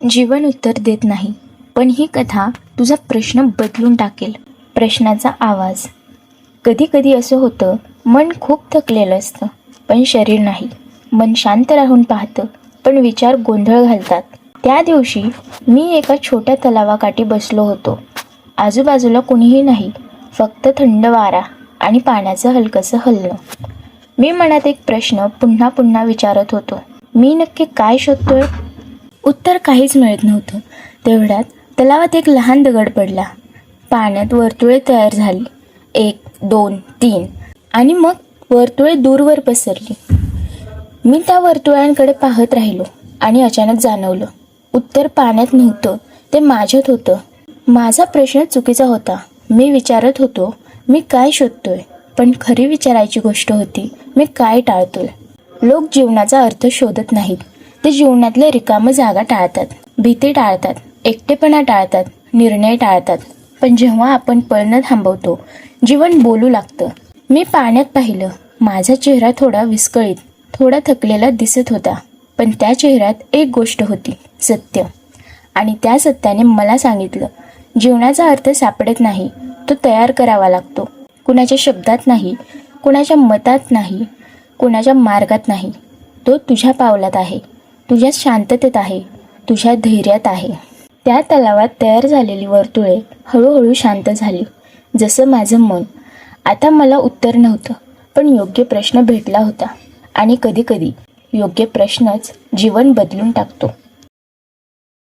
जीवन उत्तर देत नाही. पण ही कथा तुझा प्रश्न बदलून टाकेल. प्रश्नाचा आवाज. कधी कधी असं होतं मन खूप थकलेलं असतं पण शरीर नाही. मन शांत राहून पाहतं पण विचार गोंधळ घालतात. त्या दिवशी मी एका छोट्या तलावाकाठी बसलो होतो. आजूबाजूला कोणीही नाही फक्त थंड वारा आणि पाण्याचं हलकंसं हलणं मी मनात एक प्रश्न पुन्हा पुन्हा विचारत होतो. मी नक्की काय शोधतोय? उत्तर काहीच मिळत नव्हतं. तेवढ्यात तलावात एक लहान दगड पडला. पाण्यात वर्तुळे तयार झाली. एक दोन तीन. आणि मग वर्तुळे दूरवर पसरली. मी त्या वर्तुळांकडे पाहत राहिलो आणि अचानक जाणवलं. उत्तर पाण्यात नव्हतं. ते माझ्यात होतं. माझा प्रश्न चुकीचा होता. मी विचारत होतो मी काय शोधतोय? पण खरी विचारायची गोष्ट होती मी काय टाळतोय? लोक जीवनाचा अर्थ शोधत नाहीत. ते जीवनातल्या रिकामं जागा टाळतात. भीती टाळतात. एकटेपणा टाळतात. निर्णय टाळतात. पण जेव्हा आपण पळणं थांबवतो जीवन बोलू लागतं. मी पाण्यात पाहिलं. माझा चेहरा थोडा विस्कळीत थोडा थकलेला दिसत होता. पण त्या चेहऱ्यात एक गोष्ट होती सत्य. आणि त्या सत्याने मला सांगितलं जीवनाचा अर्थ सापडत नाही. तो तयार करावा लागतो. कुणाच्या शब्दात नाही कुणाच्या मतात नाही कुणाच्या मार्गात नाही. तो तुझ्या पावलात आहे. तुझ्या शांततेत आहे तुझ्या धैर्यात आहे. त्या तलावात तयार झालेली वर्तुळे हळूहळू शांत झाली जसं माझं मन. आता मला उत्तर नव्हतं पण योग्य प्रश्न भेटला होता. आणि कधीकधी योग्य प्रश्नच जीवन बदलून टाकतो.